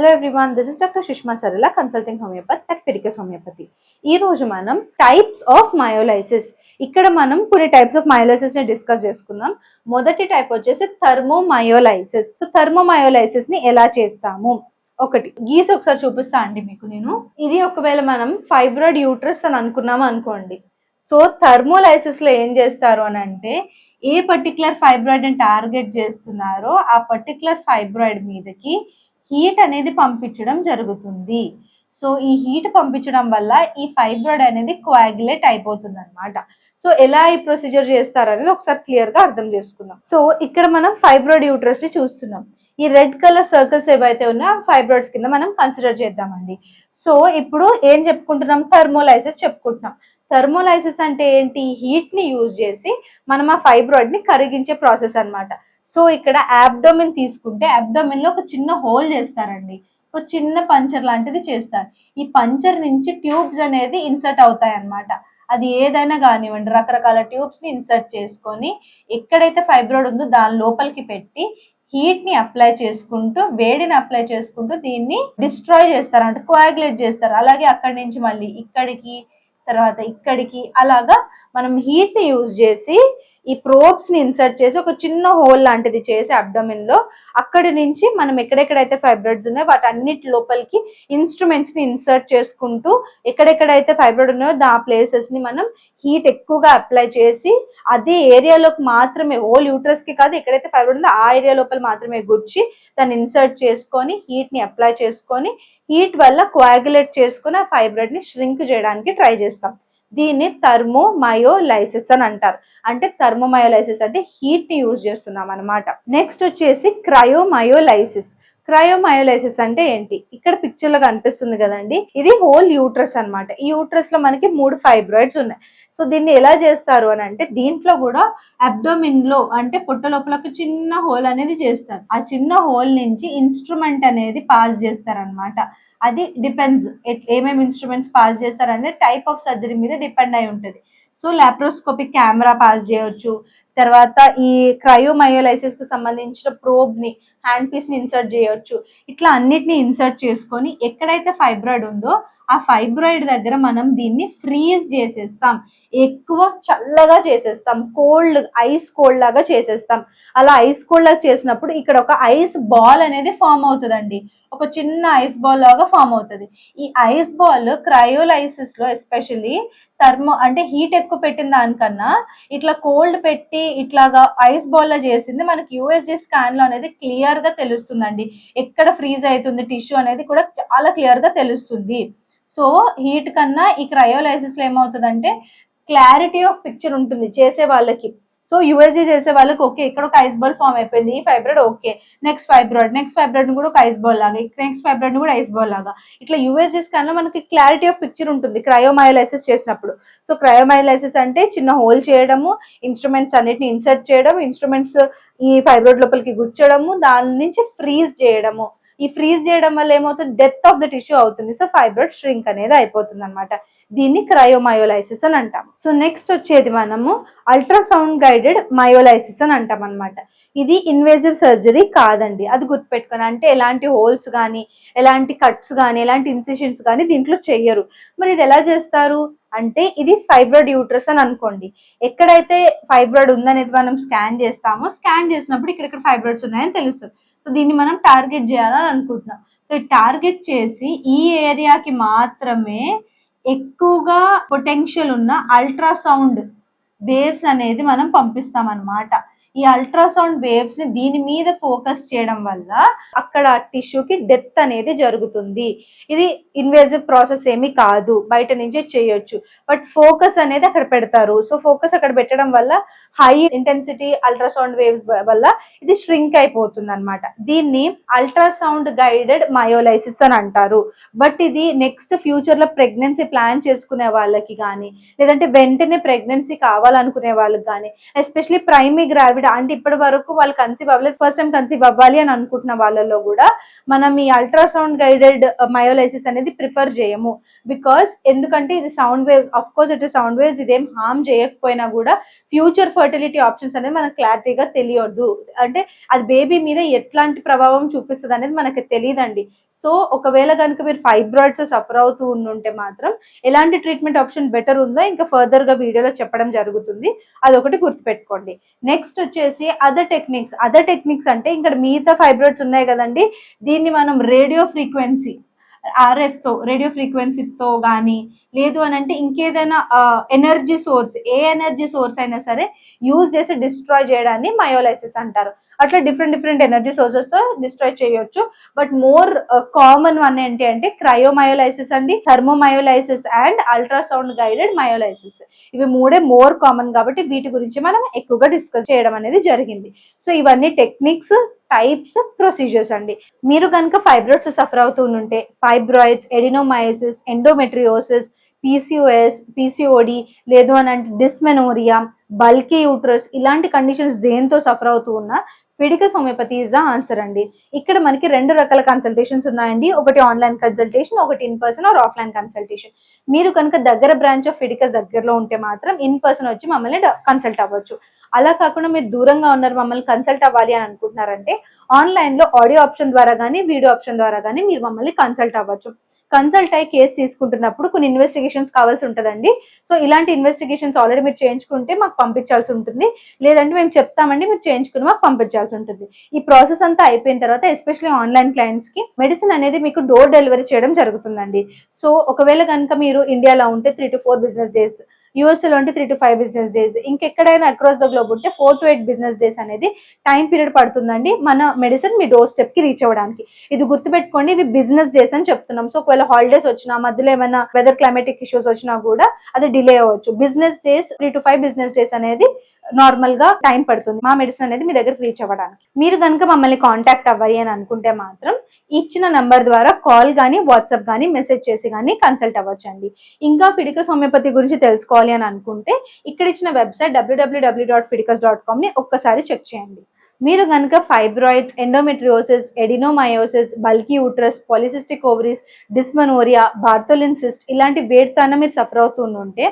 Hello everyone this is doctor Sushma Sarala consulting homeopathy at Fidicus homeopathy ఈ రోజు మనం types of myolysis ఇక్కడ మనం కొన్ని టైప్స్ ఆఫ్ మయోలైసిస్ని డిస్కస్ చేసుకుందాం. మొదటి టైప్ వచ్చేసి థర్మోమయోలైసిస్ సో థర్మోమయోలైసిస్ని ఎలా చేస్తాము? ఒకటి. గీసి ఒకసారి చూపిస్తా అండి మీకు నేను. ఇది ఒకవేళ మనం ఫైబ్రాయిడ్ యూట్రస్ అని అనుకున్నాం అనుకోండి. సో థర్మోలైసిస్లో ఏం చేస్తారు అని అంటే ఏ పర్టికులర్ ఫైబ్రాయిడ్ని టార్గెట్ చేస్తున్నారో ఆ పర్టికులర్ ఫైబ్రాయిడ్ మీదకి హీట్ అనేది పంపించడం జరుగుతుంది. సో ఈ హీట్ పంపించడం వల్ల ఈ ఫైబ్రాయిడ్ అనేది కోయాగులేట్ అయిపోతుంది అనమాట సో ఎలా ఈ ప్రొసీజర్ చేస్తారనేది ఒకసారి క్లియర్గా అర్థం చేసుకుందాం. సో ఇక్కడ మనం ఫైబ్రాయిడ్ యూట్రస్ని చూస్తున్నాం. ఈ రెడ్ కలర్ సర్కిల్స్ ఏవైతే ఉన్నాయో ఫైబ్రాయిడ్స్ కింద మనం కన్సిడర్ చేద్దామండి. సో ఇప్పుడు ఏం చెప్పుకుంటున్నాం? థర్మోలైసిస్ చెప్పుకుంటున్నాం. థర్మోలైసిస్ అంటే ఏంటి? హీట్ని యూజ్ చేసి మనం ఆ ఫైబ్రాయిడ్ని కరిగించే ప్రాసెస్ అన్నమాట. సో ఇక్కడ యాబ్డోమిన్ తీసుకుంటే అబ్డోమిన్లో ఒక చిన్న హోల్ చేస్తారండి. ఒక చిన్న పంచర్ లాంటిది చేస్తారు. ఈ పంచర్ నుంచి ట్యూబ్స్ అనేది ఇన్సర్ట్ అవుతాయి అన్నమాట అది ఏదైనా కానివ్వండి రకరకాల ట్యూబ్స్ని ఇన్సర్ట్ చేసుకొని ఎక్కడైతే ఫైబ్రాయిడ్ ఉందో దాని లోపలికి పెట్టి హీట్ని అప్లై చేసుకుంటూ వేడిని అప్లై చేసుకుంటూ దీన్ని డిస్ట్రాయ్ చేస్తారు. అంటే కోయాగులేట్ చేస్తారు. అలాగే అక్కడి నుంచి మళ్ళీ ఇక్కడికి తర్వాత ఇక్కడికి అలాగా మనం హీట్ని యూజ్ చేసి ఈ ప్రోబ్స్ని ఇన్సర్ట్ చేసి ఒక చిన్న హోల్ లాంటిది చేసి అబ్డమిన్లో అక్కడి నుంచి మనం ఎక్కడెక్కడైతే ఫైబ్రాయిడ్స్ ఉన్నాయో వాటి అన్నిటి లోపలికి ఇన్స్ట్రుమెంట్స్ని ఇన్సర్ట్ చేసుకుంటూ ఎక్కడెక్కడైతే ఫైబ్రాయిడ్ ఉన్నాయో దా ప్లేసెస్ని మనం హీట్ ఎక్కువగా అప్లై చేసి అదే ఏరియాలోకి మాత్రమే హోల్ యూట్రస్కి కాదు ఎక్కడైతే ఫైబ్రాయిడ్ ఉందో ఆ ఏరియా లోపల మాత్రమే గుచ్చి దాన్ని ఇన్సర్ట్ చేసుకొని హీట్ని అప్లై చేసుకొని హీట్ వల్ల కోయాగులేట్ చేసుకుని ఆ ఫైబ్రాయిడ్ని ష్రింక్ చేయడానికి ట్రై చేస్తాం. దీన్ని థర్మోమయోలైసిస్ అని అంటారు. అంటే థర్మోమయోలైసిస్ అంటే హీట్ని యూజ్ చేస్తున్నాం అనమాట నెక్స్ట్ వచ్చేసి క్రయోమయోలైసిస్. క్రయోమయోలైసిస్ అంటే ఏంటి? ఇక్కడ పిక్చర్లో కనిపిస్తుంది కదండి. ఇది హోల్ యూట్రస్ అన్నమాట. ఈ యూట్రస్లో మనకి మూడు ఫైబ్రాయిడ్స్ ఉన్నాయి. సో దీన్ని ఎలా చేస్తారు అని అంటే దీంట్లో కూడా అబ్డోమిన్లో అంటే పొట్ట లోపల ఒక చిన్న హోల్ అనేది చేస్తారు. ఆ చిన్న హోల్ నుంచి ఇన్స్ట్రుమెంట్ అనేది పాస్ చేస్తారనమాట అది డిపెండ్స్ ఏమేమి ఇన్స్ట్రుమెంట్స్ పాస్ చేస్తారు అనేది టైప్ ఆఫ్ సర్జరీ మీద డిపెండ్ అయి ఉంటుంది. సో లాప్రోస్కోపిక్ కెమెరా పాస్ చేయవచ్చు తర్వాత ఈ క్రయోమయోలైసిస్కి సంబంధించిన ప్రోబ్ని హ్యాండ్ పీస్ని ఇన్సర్ట్ చేయవచ్చు ఇట్లా అన్నిటిని ఇన్సర్ట్ చేసుకొని ఎక్కడైతే ఫైబ్రాయిడ్ ఉందో ఆ ఫైబ్రాయిడ్ దగ్గర మనం దీన్ని ఫ్రీజ్ చేసేస్తాం. ఎక్కువ చల్లగా చేసేస్తాం. కోల్డ్ ఐస్ కోల్డ్ లాగా చేసేస్తాం. అలా ఐస్ కోల్డ్ లాగా చేసినప్పుడు ఇక్కడ ఒక ఐస్ బాల్ అనేది ఫామ్ అవుతుందండి. ఒక చిన్న ఐస్ బాల్ లాగా ఫామ్ అవుతుంది. ఈ ఐస్ బాల్ క్రయోలైసిస్లో ఎస్పెషల్లీ థర్మో అంటే హీట్ ఎక్కువ పెట్టిన దానికన్నా ఇట్లా కోల్డ్ పెట్టి ఇట్లాగా ఐస్ బాల్ లా చేసింది మనకి యూఎస్జీ స్కాన్లో అనేది క్లియర్గా తెలుస్తుందండి. ఎక్కడ ఫ్రీజ్ అవుతుంది టిష్యూ అనేది కూడా చాలా క్లియర్గా తెలుస్తుంది. సో హీట్ కన్నా ఈ క్రయోలైసిస్లో ఏమవుతుందంటే క్లారిటీ ఆఫ్ పిక్చర్ ఉంటుంది చేసే వాళ్ళకి. సో యూఎస్జీ చేసే వాళ్ళకి ఓకే ఇక్కడ ఒక ఐస్ బాల్ ఫామ్ అయిపోయింది ఈ fibroid okay. Next fibroid next fibroid కూడా ఒక ఐస్ బాల్ లాగా నెక్స్ట్ ఫైబ్రాయిడ్ కూడా ఐస్ బాల్ లాగా. ఇట్లా యూఎస్జీ కన్నా మనకి క్లారిటీ ఆఫ్ పిక్చర్ ఉంటుంది క్రయోమయోలైసిస్ చేసినప్పుడు. సో క్రయోమయోలైసిస్ అంటే చిన్న హోల్ చేయడము ఇన్స్ట్రుమెంట్స్ అన్నిటిని ఇన్సర్ట్ చేయడం ఇన్స్ట్రుమెంట్స్ ఈ ఫైబ్రాయిడ్ లోపలికి గుచ్చడము దాని నుంచి ఫ్రీజ్ చేయడము. ఈ ఫ్రీజ్ చేయడం వల్ల ఏమవుతుంది? డెత్ ఆఫ్ ద టిష్యూ అవుతుంది. సో ఫైబ్రాయిడ్ ష్రింక్ అనేది అయిపోతుంది అనమాట దీన్ని క్రయోమయోలైసిస్ అని అంటాం. సో నెక్స్ట్ వచ్చేది మనము అల్ట్రాసౌండ్ గైడెడ్ మయోలైసిస్ అని అంటాం అనమాట ఇది ఇన్వేజివ్ సర్జరీ కాదండి. అది గుర్తుపెట్టుకొని అంటే ఎలాంటి హోల్స్ కానీ ఎలాంటి కట్స్ కానీ ఎలాంటి ఇన్సిషన్స్ కానీ దీంట్లో చెయ్యరు. మరి ఇది ఎలా చేస్తారు? అంటే ఇది ఫైబ్రాయిడ్ యూట్రస్ అని అనుకోండి. ఎక్కడైతే ఫైబ్రాయిడ్ ఉందనేది మనం స్కాన్ చేస్తామో స్కాన్ చేసినప్పుడు ఇక్కడ ఇక్కడ ఫైబ్రాయిడ్స్ ఉన్నాయని తెలుస్తుంది. సో దీన్ని మనం టార్గెట్ చేయాలని అనుకుంటున్నాం. సో టార్గెట్ చేసి ఈ ఏరియాకి మాత్రమే ఎక్కువగా పొటెన్షియల్ ఉన్న అల్ట్రాసౌండ్ వేవ్స్ అనేది మనం పంపిస్తాం అన్నమాట ఈ అల్ట్రాసౌండ్ వేవ్స్ని దీని మీద ఫోకస్ చేయడం వల్ల అక్కడ టిష్యూకి డెత్ అనేది జరుగుతుంది. ఇది ఇన్వేజివ్ ప్రాసెస్ ఏమి కాదు. బయట నుంచే చేయొచ్చు. బట్ ఫోకస్ అనేది అక్కడ పెడతారు. సో ఫోకస్ అక్కడ పెట్టడం వల్ల హై ఇంటెన్సిటీ అల్ట్రాసౌండ్ వేవ్స్ వల్ల ఇది ష్రింక్ అయిపోతుంది అనమాట దీన్ని అల్ట్రాసౌండ్ గైడెడ్ మయోలైసిస్ అని అంటారు. బట్ ఇది నెక్స్ట్ ఫ్యూచర్లో ప్రెగ్నెన్సీ ప్లాన్ చేసుకునే వాళ్ళకి కానీ లేదంటే వెంటనే ప్రెగ్నెన్సీ కావాలనుకునే వాళ్ళకి కానీ ఎస్పెషలీ ప్రైమరీ గ్రావిడ్ అంటే ఇప్పటి వరకు వాళ్ళు కన్సీవ్ అవ్వలేదు ఫస్ట్ టైం కన్సీవ్ అవ్వాలి అని అనుకుంటున్న వాళ్ళలో కూడా మనం ఈ అల్ట్రాసౌండ్ గైడెడ్ మయోలైసిస్ అనేది ప్రిఫర్ చేయము. బికాస్ ఎందుకంటే ఇది sound waves of course it sound waves ఇదేం హార్మ్ చేయకపోయినా కూడా ఫ్యూచర్ ఫర్టిలిటీ ఆప్షన్స్ అనేది మనకు క్లారిటీగా తెలియదు. అంటే అది బేబీ మీద ఎట్లాంటి ప్రభావం చూపిస్తుంది అనేది మనకి తెలియదండి. సో ఒకవేళ కనుక మీరు ఫైబ్రాయిడ్స్ సఫర్ అవుతూ ఉండుంటే మాత్రం ఎలాంటి ట్రీట్మెంట్ ఆప్షన్ బెటర్ ఉందో ఇంకా ఫర్దర్గా వీడియోలో చెప్పడం జరుగుతుంది. అదొకటి గుర్తుపెట్టుకోండి. నెక్స్ట్ వచ్చేసి అదర్ టెక్నిక్స్. అదర్ టెక్నిక్స్ అంటే ఇక్కడ మిగతా ఫైబ్రాయిడ్స్ ఉన్నాయి కదండి. దీన్ని మనం రేడియో ఫ్రీక్వెన్సీ ఆర్ఎఫ్తో రేడియో ఫ్రీక్వెన్సీతో కానీ లేదు అని అంటే ఇంకేదైనా ఎనర్జీ సోర్స్ ఏ ఎనర్జీ సోర్స్ అయినా సరే యూజ్ చేసి డిస్ట్రాయ్ చేయడాన్ని మయోలైసిస్ అంటారు. అట్లా డిఫరెంట్ డిఫరెంట్ ఎనర్జీ సోర్సెస్తో డిస్ట్రాయ్ చేయొచ్చు. బట్ మోర్ కామన్ వన్ ఏంటి అంటే క్రయోమయోలైసిస్ అండి thermomyolysis and ultrasound guided myolysis ఇవి మూడే మోర్ కామన్ కాబట్టి వీటి గురించి మనం ఎక్కువగా డిస్కస్ చేయడం అనేది జరిగింది. సో ఇవన్నీ టెక్నిక్స్ టైప్స్ ప్రొసీజర్స్ అండి. మీరు కనుక ఫైబ్రాయిడ్స్ సఫర్ అవుతూ ఉంటే fibroids adenomyosis endometriosis PCOS PCOD లేదు అని అంటే డిస్మెనోరియా బల్కీ యూట్రస్ ఇలాంటి కండిషన్స్ దేంతో సఫర్ అవుతూ ఉన్నా Fidicus homeopathy is the answer అండి. ఇక్కడ మనకి రెండు రకాల కన్సల్టేషన్స్ ఉన్నాయండి. ఒకటి ఆన్లైన్ కన్సల్టేషన్ ఒకటి in person or offline consultation మీరు కనుక దగ్గర బ్రాంచ్ ఆఫ్ ఫిడికస్ దగ్గరలో ఉంటే మాత్రం ఇన్ పర్సన్ వచ్చి మమ్మల్ని కన్సల్ట్ అవ్వచ్చు. అలా కాకుండా మీరు దూరంగా ఉన్నారు మమ్మల్ని కన్సల్ట్ అవ్వాలి అని అనుకుంటున్నారంటే ఆన్లైన్లో ఆడియో ఆప్షన్ ద్వారా కానీ వీడియో ఆప్షన్ ద్వారా కానీ మీరు మమ్మల్ని కన్సల్ట్ అవ్వచ్చు. కన్సల్ట్ అయ్యి కేసు తీసుకుంటున్నప్పుడు కొన్ని ఇన్వెస్టిగేషన్స్ కావాల్సి ఉంటుందండి. సో ఇలాంటి ఇన్వెస్టిగేషన్స్ ఆల్రెడీ మీరు చేయించుకుంటే మాకు పంపించాల్సి ఉంటుంది. లేదంటే మేము చెప్తామండి మీరు చేయించుకుని మాకు పంపించాల్సి ఉంటుంది. ఈ ప్రాసెస్ అంతా అయిపోయిన తర్వాత ఎస్పెషల్లీ ఆన్లైన్ క్లయింట్స్కి మెడిసిన్ అనేది మీకు డోర్ డెలివరీ చేయడం జరుగుతుందండి. సో ఒకవేళ కనుక మీరు ఇండియాలో ఉంటే three to four business days యూఎస్ఏలో అంటే three to five business days ఇంకెక్కడైనా అక్రాస్ ద గ్లోబ్ ఉంటే four to eight business days అనేది టైం పీరియడ్ పడుతుందండి మన మెడిసిన్ మీ డోర్ స్టెప్కి రీచ్ అవ్వడానికి. ఇది గుర్తుపెట్టుకోండి ఇవి బిజినెస్ డేస్ అని చెప్తున్నాం. సో ఒకవేళ హాలిడేస్ వచ్చినా మధ్యలో ఏమైనా వెదర్ క్లైమేటిక్ ఇష్యూస్ వచ్చినా కూడా అది డిలే అవ్వచ్చు. Business days three to five business days అనేది నార్మల్గా టైం పడుతుంది మా మెడిసిన్ అనేది మీ దగ్గర రీచ్ అవ్వడానికి. మీరు కనుక మమ్మల్ని కాంటాక్ట్ అవ్వాలి అని అనుకుంటే మాత్రం ఇచ్చిన నంబర్ ద్వారా కాల్ కానీ వాట్సాప్ కానీ మెసేజ్ చేసి కానీ కన్సల్ట్ అవ్వచ్చండి. ఇంకా ఫిడికస్ హోమియోపతి గురించి తెలుసుకోవాలి అని అనుకుంటే ఇక్కడ ఇచ్చిన website W W W dot Fidicus dot కామ్ని ఒక్కసారి చెక్ చేయండి. మీరు కనుక fibroids endometriosis adenomyosis bulky uterus polycystic ovaries dysmenorrhoea Bartholin cyst ఇలాంటి వేడితోన మీరు సఫర్ అవుతూ ఉంటే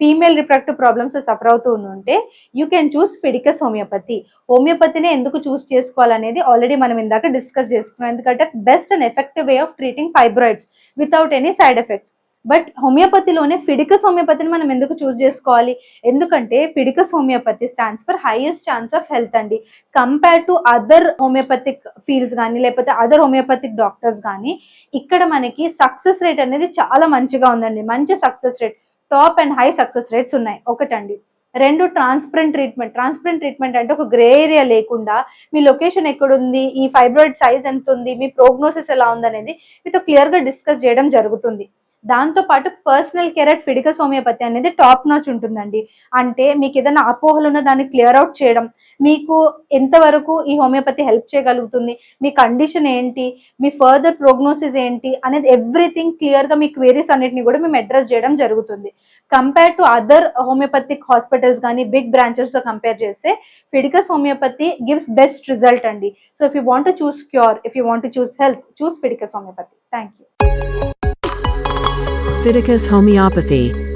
ఫీమేల్ రిప్రొడక్టివ్ ప్రాబ్లమ్స్ సఫర్ అవుతూ ఉంటే you can choose Fiticus homeopathy హోమియోపతిని ఎందుకు చూస్ చేసుకోవాలనేది ఆల్రెడీ మనం ఇందాక డిస్కస్ చేసుకున్నాం. ఎందుకంటే best and effective way of treating fibroids without any side effects but హోమియోపతిలోనే Fiticus హోమియోపతిని మనం ఎందుకు చూస్ చేసుకోవాలి? ఎందుకంటే Fiticus homeopathy stands for highest chance of health అండి. Compare to other homeopathic fields కానీ లేకపోతే అదర్ హోమియోపతిక్ డాక్టర్స్ కానీ ఇక్కడ మనకి సక్సెస్ రేట్ అనేది చాలా మంచిగా ఉందండి. మంచి success rate top and high success rates ఉన్నాయి. ఒకటండి. రెండు ట్రాన్స్పరెంట్ ట్రీట్మెంట్. ట్రాన్స్పరెంట్ ట్రీట్మెంట్ అంటే ఒక గ్రే ఏరియా లేకుండా మీ లొకేషన్ ఎక్కడుంది ఈ ఫైబ్రాయిడ్ సైజ్ ఎంత ఉంది మీ ప్రోగ్నోసిస్ ఎలా ఉంది అనేది మీతో క్లియర్గా డిస్కస్ చేయడం జరుగుతుంది. దాంతో పాటు personal care at Fiticus homeopathy అనేది టాప్ నాచ్ ఉంటుందండి. అంటే మీకు ఏదైనా అపోహలు ఉన్న దాన్ని క్లియర్ అవుట్ చేయడం మీకు ఎంతవరకు ఈ హోమియోపతి హెల్ప్ చేయగలుగుతుంది మీ కండిషన్ ఏంటి మీ ఫర్దర్ ప్రోగ్నోసిస్ ఏంటి అనేది ఎవ్రీథింగ్ క్లియర్గా మీ క్వేరీస్ అన్నిటిని కూడా మేము అడ్రస్ చేయడం జరుగుతుంది. Compare to other homeopathic hospitals కానీ బిగ్ బ్రాంచెస్తో కంపేర్ చేస్తే Fiticus homeopathy gives best result అండి. So if you want choose cure if you want choose health choose Fiticus homeopathy thank you Fiticus homeopathy